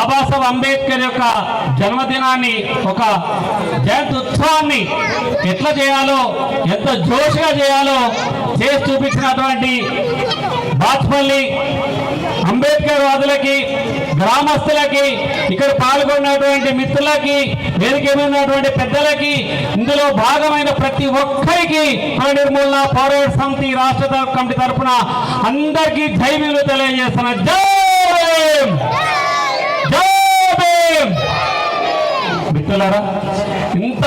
బాబాసాహెబ్ అంబేద్కర్ యొక్క జన్మదినాన్ని ఒక జయంతి ఉత్సవాన్ని ఎట్లా చేయాలో ఎంత జోష్గా చేయాలో చేసి చూపించినటువంటి బాచ్పల్లి అంబేద్కర్ వాదులకి గ్రామస్తులకి ఇక్కడ పాల్గొన్నటువంటి మిత్రులకి వేదిక ఉన్నటువంటి పెద్దలకి ఇందులో భాగమైన ప్రతి ఒక్కరికి కుల నిర్మూలన పోరాట సమితి రాష్ట్ర కమిటీ తరఫున అందరికీ జై భీములు తెలియజేస్తున్నా. జై మిత్రులారా ఇంత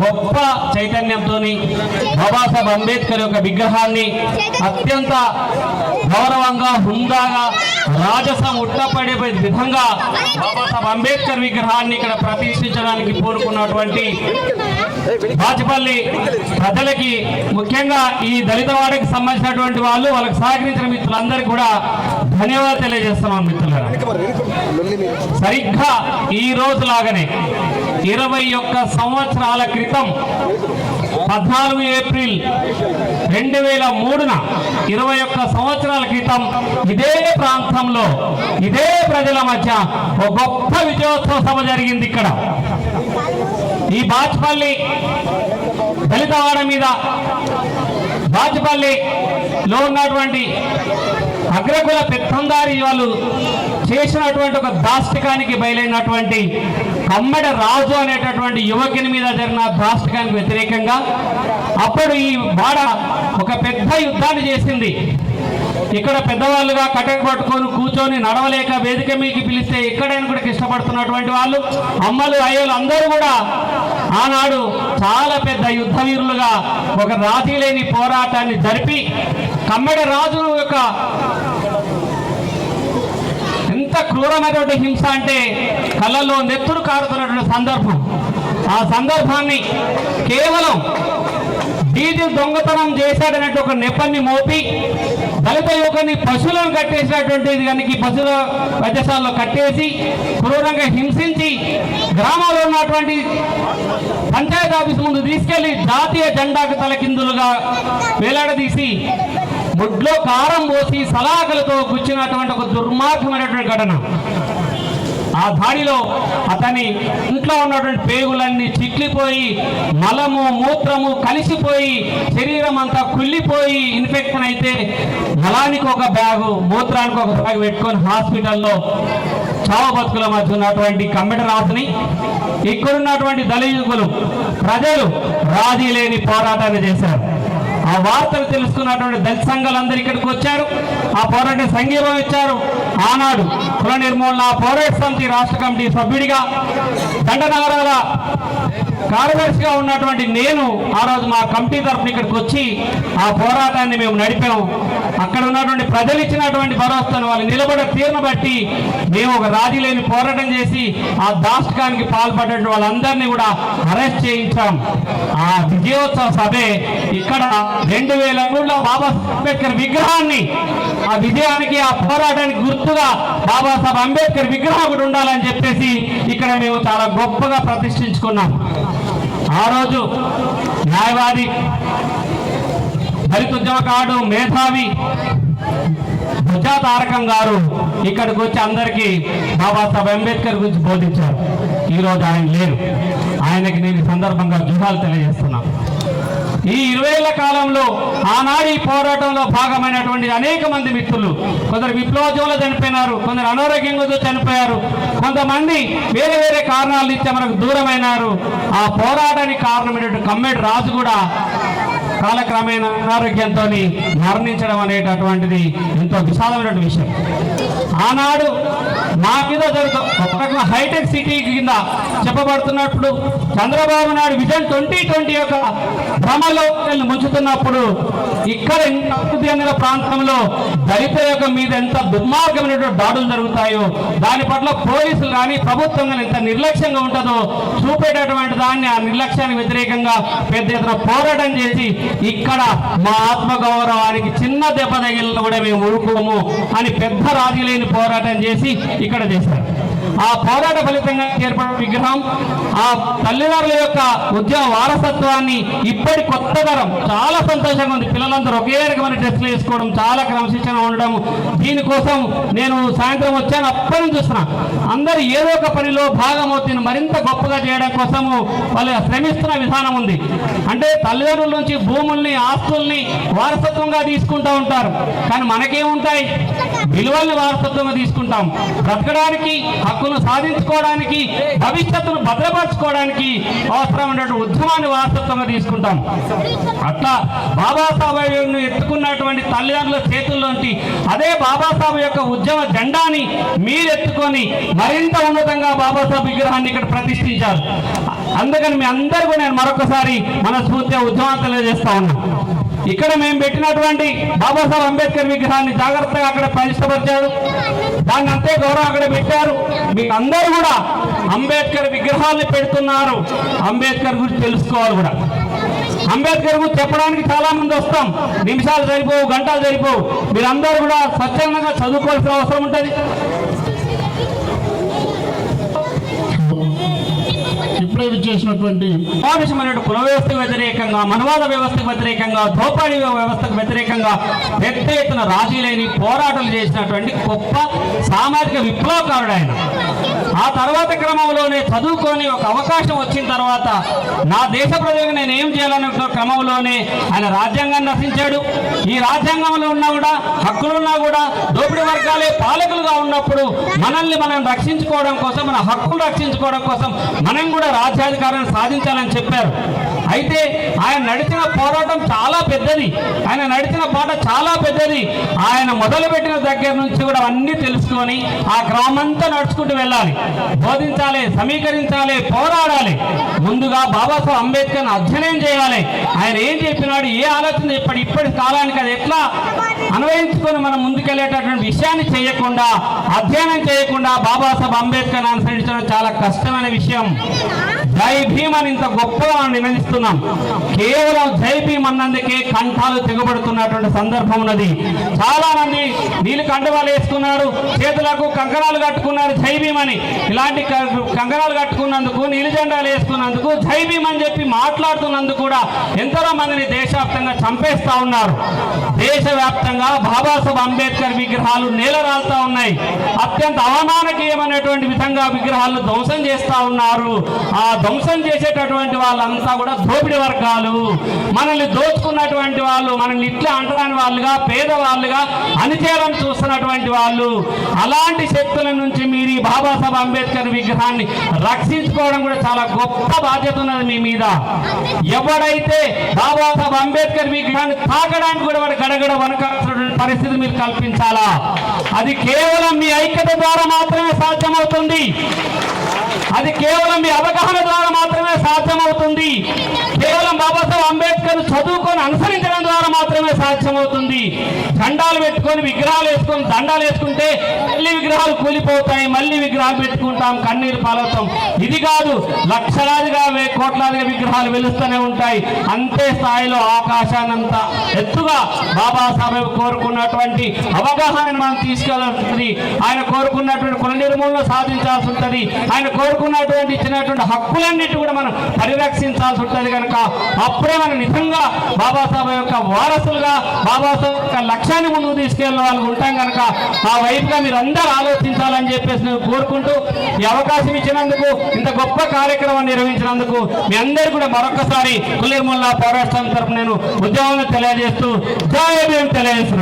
గొప్ప చైతన్యంతో బాబాసాహెబ్ అంబేద్కర్ యొక్క విగ్రహాన్ని అత్యంత గౌరవంగా హుందాగా రాజసం ఉట్టపడే విధంగా బాబాసాహెబ్ అంబేద్కర్ విగ్రహాన్ని ఇక్కడ ప్రతిష్ఠించడానికి కోరుకున్నటువంటి బాచుపల్లి ప్రజలకి ముఖ్యంగా ఈ దళిత వాడికి సంబంధించినటువంటి వాళ్ళు వాళ్ళకి సహకరించిన మిత్రులందరికీ కూడా ధన్యవాదాలు తెలియజేస్తున్నాం మిత్రులారా. సరిగ్గా ఈ రోజు లాగానే ఇరవై ఒక్క సంవత్సరాల క్రితం పద్నాలుగు ఏప్రిల్ రెండు వేల మూడున ఇరవై ఒక్క సంవత్సరాల క్రితం ఇదే ప్రాంతంలో ఇదే ప్రజల మధ్య ఒక గొప్ప విజయోత్సవ సభ జరిగింది ఇక్కడ. ఈ బాచ్పల్లి దళితవాడ మీద బాచ్పల్లిలో ఉన్నటువంటి అగ్రకుల పెత్తందారి వాళ్ళు చేసినటువంటి ఒక దాష్టికానికి బయలైనటువంటి కమ్మడ రాజు అనేటటువంటి యువకుని మీద జరిగిన దాష్టికానికి వ్యతిరేకంగా అప్పుడు ఈ బాడ ఒక పెద్ద యుద్ధాన్ని చేసింది. ఇక్కడ పెద్దవాళ్ళుగా కట్టె పట్టుకొని కూర్చొని నడవలేక వేదిక మీదకి పిలిస్తే ఎక్కడైనా కూడా ఇష్టపడుతున్నటువంటి వాళ్ళు అమ్మలు అయ్యలు అందరూ కూడా ఆనాడు చాలా పెద్ద యుద్ధవీరులుగా ఒక రాజీ లేని పోరాటాన్ని జరిపి కమ్మడ రాజు యొక్క ఎంత క్రూరమైనటువంటి హింస అంటే కళ్ళల్లో నెత్తురు కారుతున్నటువంటి సందర్భం. ఆ సందర్భాన్ని కేవలం డీజిల్ దొంగతనం చేశాడనేటువంటి ఒక నెప్పని మోపి దళిత యువకుని పశువులను కట్టేసినటువంటిది దానికి పశువుల వైద్యశాలలో కట్టేసి క్రూరంగా హింసించి గ్రామాల్లో ఉన్నటువంటి పంచాయతీ ఆఫీస్ ముందు తీసుకెళ్ళి జాతీయ జెండాకు తలకిందులుగా వేలాడదీసి ముడ్లో కారం పోసి సలాకలతో గుచ్చినటువంటి ఒక దుర్మార్గమైనటువంటి ఘటన. ఆ దాడిలో అతని ఇంట్లో ఉన్నటువంటి పేగులన్నీ చిట్లిపోయి మలము మూత్రము కలిసిపోయి శరీరం అంతా కుళ్ళిపోయి ఇన్ఫెక్షన్ అయితే మలానికి ఒక బ్యాగు మూత్రానికి ఒక బ్యాగ్ పెట్టుకొని హాస్పిటల్లో చావు బతుకుల మధ్య ఉన్నటువంటి కమ్మిట రాసుని ఇక్కడున్నటువంటి దళితులు ప్రజలు రాజీ లేని పోరాటాన్ని చేశారు. ఆ వార్తలు తెలుసుకున్నటువంటి దళిత సంఘాలందరూ ఇక్కడికి వచ్చారు. ఆ పోరాటం సంఘీభావం ఇచ్చారు. ఆనాడు కుల నిర్మూలన పోరాట సమితి రాష్ట్ర కమిటీ సభ్యుడిగా దండనగరాల కార్యదర్శిగా ఉన్నటువంటి నేను ఆ రోజు మా కమిటీ తరఫున ఇక్కడికి వచ్చి ఆ పోరాటాన్ని మేము నడిపాము అక్కడ ఉన్నటువంటి ప్రజలు ఇచ్చినటువంటి భరోసాను వాళ్ళు నిలబడే తీరును బట్టి మేము ఒక రాజీ లేని పోరాటం చేసి ఆ దాష్టకానికి పాల్పడ్డ వాళ్ళందరినీ కూడా అరెస్ట్ చేయించాం. ఆ విజయోత్సవ సభే ఇక్కడ రెండు వేల మూడులో బాబా అంబేద్కర్ విగ్రహాన్ని ఆ విజయానికి ఆ పోరాటానికి గుర్తు గుర్తుగా బాబాసాహెబ్ అంబేద్కర్ విగ్రహం ఒకటి ఉండాలని చెప్పేసి ఇక్కడ మేము చాలా గొప్పగా ప్రతిష్ఠించుకున్నాం. ఆ రోజు న్యాయవాది దళిత ఉద్యమకారుడు మేధావి భుజా తారకం గారు ఇక్కడికి వచ్చి అందరికీ బాబాసాహెబ్ అంబేద్కర్ గురించి బోధించారు. ఈరోజు ఆయన లేరు. ఆయనకి నేను సందర్భంగా జుహాలు తెలియజేస్తున్నాను. ఈ ఇరవేళ్ళ కాలంలో ఆనాడు ఈ పోరాటంలో భాగమైనటువంటి అనేక మంది మిత్రులు కొందరు విప్లవోద్యమంలో చనిపోయినారు కొందరు అనారోగ్యంగా చనిపోయారు కొంతమంది వేరే వేరే కారణాలు ఇచ్చే మనకు దూరమైనారు. ఆ పోరాటానికి కారణమైనటువంటి కమ్మేటి రాజు కూడా కాలక్రమేణా అనారోగ్యంతో మరణించడం అనేటటువంటిది ఎంతో విశాలమైనటువంటి విషయం. ఆనాడు మా మీద జరుగుతూ హైటెక్ సిటీ కింద చెప్పబడుతున్నప్పుడు Chandrababu Naidu vision twenty twenty యొక్క భ్రమలో ముంచుతున్నప్పుడు ఇక్కడ అభివృద్ధి ప్రాంతంలో దళిత యొక్క మీద ఎంత దుర్మార్గమైనటువంటి దాడులు జరుగుతాయో దాని పట్ల పోలీసులు కానీ ప్రభుత్వం కానీ ఎంత నిర్లక్ష్యంగా ఉంటుందో చూపేటటువంటి దాన్ని ఆ నిర్లక్ష్యానికి వ్యతిరేకంగా పెద్ద ఎత్తున పోరాటం చేసి ఇక్కడ మా ఆత్మగౌరవానికి చిన్న దెబ్బ తగిలిన కూడా మేము ఊరుకోము అని పెద్ద రాజీ లేని పోరాటం చేసి ఇక్కడ చేశారు. ఆ పోరాట ఫలితంగా ఏర్పడిన విగ్రహం ఆ తల్లిదండ్రుల యొక్క ఉద్యమ వారసత్వాన్ని ఇప్పటి కొత్త తరం చాలా సంతోషంగా ఉంది. పిల్లలందరూ ఒకే రకమైన డ్రెస్సులు వేసుకోవడం చాలా క్రమశిక్షణ ఉండడం. దీనికోసం నేను సాయంత్రం వచ్చాను. అప్పటి నుంచి చూస్తున్నా. అందరూ ఏదో ఒక పనిలో భాగమవుతుంది మరింత గొప్పగా చేయడం కోసము వాళ్ళు శ్రమిస్తున్న విధానం ఉంది. అంటే తల్లిదండ్రుల నుంచి భూముల్ని ఆస్తుల్ని వారసత్వంగా తీసుకుంటూ ఉంటారు. కానీ మనకేముంటాయి? విలువల్ని వారసత్వంగా తీసుకుంటాం. బ్రతకడానికి హక్కును సాధించుకోవడానికి భవిష్యత్తును భద్రపరచుకోవడానికి అవసరమైనటువంటి ఉద్యమాన్ని వారసత్వంగా తీసుకుంటాం. అట్లా బాబాసాహెబ్ను ఎత్తుకున్నటువంటి తల్లిదండ్రుల చేతుల్లోంచి అదే బాబాసాహెబ్ యొక్క ఉద్యమ జెండాని మీరు ఎత్తుకొని మరింత ఉన్నతంగా బాబాసాహెబ్ విగ్రహాన్ని ఇక్కడ ప్రతిష్ఠించారు. అందుకని మీ అందరూ కూడా నేను మరొకసారి మనస్ఫూర్తిగా ఉద్యమం తెలియజేస్తా ఉన్నాను ఇక్కడ మేము పెట్టినటువంటి బాబాసాహెబ్ అంబేద్కర్ విగ్రహాన్ని జాగ్రత్తగా అక్కడ ప్రతిష్టపరిచారు దాన్ని అంతే గౌరవం అక్కడ పెట్టారు. మీ అందరూ కూడా అంబేద్కర్ విగ్రహాన్ని పెడుతున్నారు. అంబేద్కర్ గురించి తెలుసుకోవాలి కూడా. అంబేద్కర్ గురించి చెప్పడానికి చాలా మంది వస్తాం. నిమిషాలు సరిపోవు గంటలు సరిపోవు. మీరందరూ కూడా స్వచ్ఛందంగా చదువుకోవాల్సిన అవసరం ఉంటుంది. ఇప్పుడే చేసినటువంటి అమానుషమైన కుల వ్యవస్థకు వ్యతిరేకంగా మనవాద వ్యవస్థకు వ్యతిరేకంగా దోపాడి వ్యవస్థకు వ్యతిరేకంగా పెద్ద ఎత్తున రాజీ లేని పోరాటాలు చేసినటువంటి గొప్ప సామాజిక విప్లవకారుడు ఆయన. ఆ తర్వాత క్రమంలోనే చదువుకొని ఒక అవకాశం వచ్చిన తర్వాత నా దేశ ప్రజలకు నేను ఏం చేయాలనే క్రమంలోనే ఆయన రాజ్యాంగాన్ని రచించాడు. ఈ రాజ్యాంగంలో ఉన్నా కూడా హక్కులున్నా కూడా దోపిడీ వర్గాలే పాలకులుగా ఉన్నప్పుడు మనల్ని మనం రక్షించుకోవడం కోసం మన హక్కులు రక్షించుకోవడం కోసం మనం కూడా రాజ్యాధికారాన్ని సాధించాలని చెప్పారు. అయితే ఆయన నడిచిన పోరాటం చాలా పెద్దది. ఆయన నడిచిన పాట చాలా పెద్దది. ఆయన మొదలుపెట్టిన దగ్గర నుంచి కూడా అన్నీ తెలుసుకొని ఆ గ్రామంతా నడుచుకుంటూ వెళ్ళాలి. బోధించాలి సమీకరించాలి పోరాడాలి. ముందుగా బాబాసాహెబ్ అంబేద్కర్ అధ్యయనం చేయాలి. ఆయన ఏం చెప్పినాడు ఏ ఆలోచన ఇప్పటి ఇప్పటి కాలానికి అది ఎట్లా అన్వయించుకొని మనం ముందుకెళ్ళేటటువంటి విషయాన్ని చేయకుండా అధ్యయనం చేయకుండా బాబాసాహెబ్ అంబేద్కర్ అనుసరించడం చాలా కష్టమైన విషయం. జై భీమ్ అని ఇంత గొప్పగా మనం నినదిస్తున్నాం కేవలం జై భీమ్ అన్నందుకే కంఠాలు తెగబడుతున్నటువంటి సందర్భం ఉన్నది. చాలా మంది నీళ్ళు కండవాలు వేసుకున్నారు చేతులకు కంకణాలు కట్టుకున్నారు జై భీమ్ అని. ఇలాంటి కంకణాలు కట్టుకున్నందుకు నీలి జెండాలు వేసుకున్నందుకు జై భీమ్ అని చెప్పి మాట్లాడుతున్నందుకు కూడా ఎంతో మందిని దేశవ్యాప్తంగా చంపేస్తా ఉన్నారు. దేశవ్యాప్తంగా బాబాసాహెబ్ అంబేద్కర్ విగ్రహాలు నేలరాలుతా ఉన్నాయి. అత్యంత అవమానకీయమైనటువంటి విధంగా విగ్రహాలు ధ్వంసం చేస్తా ఉన్నారు. ఆ ధ్వంసం చేసేటటువంటి వాళ్ళంతా కూడా దోపిడి వర్గాలు. మనల్ని దోచుకున్నటువంటి వాళ్ళు మనల్ని ఇట్లా అంటరాని వాళ్ళుగా పేదవాళ్ళుగా అణిచేయాలని చూస్తున్నటువంటి వాళ్ళు. అలాంటి శక్తుల నుంచి మీరు ఈ బాబాసాహెబ్ అంబేద్కర్ విగ్రహాన్ని రక్షించుకోవడం కూడా చాలా గొప్ప బాధ్యత ఉన్నది మీ మీద. ఎవడైతే బాబాసాహెబ్ అంబేద్కర్ విగ్రహాన్ని తాకడానికి కూడా వాడు గడగడ వనకాల్సినటువంటి పరిస్థితి మీరు కల్పించాలా? అది కేవలం మీ ఐక్యత ద్వారా మాత్రమే సాధ్యమవుతుంది. అది కేవలం మీ అవగాహన ద్వారా మాత్రమే సాధ్యమవుతుంది. కేవలం బాబాసాహెబ్ అంబేద్కర్ చదువుకొని అనుసరించడం ద్వారా మాత్రమే సాధ్యమవుతుంది. విగ్రహాలు పెట్టుకొని విగ్రహాలు వేసుకొని దండాలు వేసుకుంటే మళ్ళీ విగ్రహాలు కూలిపోతాయి మళ్ళీ విగ్రహాలు పెట్టుకుంటాం కన్నీరు పాలవుతాం. ఇది కాదు లక్షలాదిగా వే- కోట్లాదిగా విగ్రహాలు వెలుస్తూనే ఉంటాయి. అంతే స్థాయిలో ఆకాశానంత. ఎత్తుగా బాబాసాహెబ్ కోరుకున్నటువంటి అవగాహనను మనం తీసుకెళ్ళాల్సి ఆయన కోరుకున్నటువంటి కుల నిర్మూలన సాధించాల్సి ఉంటుంది. ఆయన కోరుకున్నటువంటి ఇచ్చినటువంటి హక్కులన్నిటి కూడా మనం పరిరక్షించాల్సి ఉంటుంది కనుక అప్పుడే మనం నిజంగా బాబాసాహెబ్ యొక్క వారసులుగా బాబాసాహెబ్ యొక్క లక్ష్యాన్ని ముందుకు తీసుకెళ్ళిన వాళ్ళు ఉంటాం కనుక ఆ వైపుగా మీరు అందరూ ఆలోచించాలని చెప్పేసి నేను కోరుకుంటూ ఈ అవకాశం ఇచ్చినందుకు ఇంత గొప్ప కార్యక్రమం నిర్వహించినందుకు మీ అందరూ కూడా మరొకసారి కులీర్ముల్లా పోరాటం తరపు నేను ఉద్యోగంగా తెలియజేస్తూ జయ తెలియజేస్తున్నాను.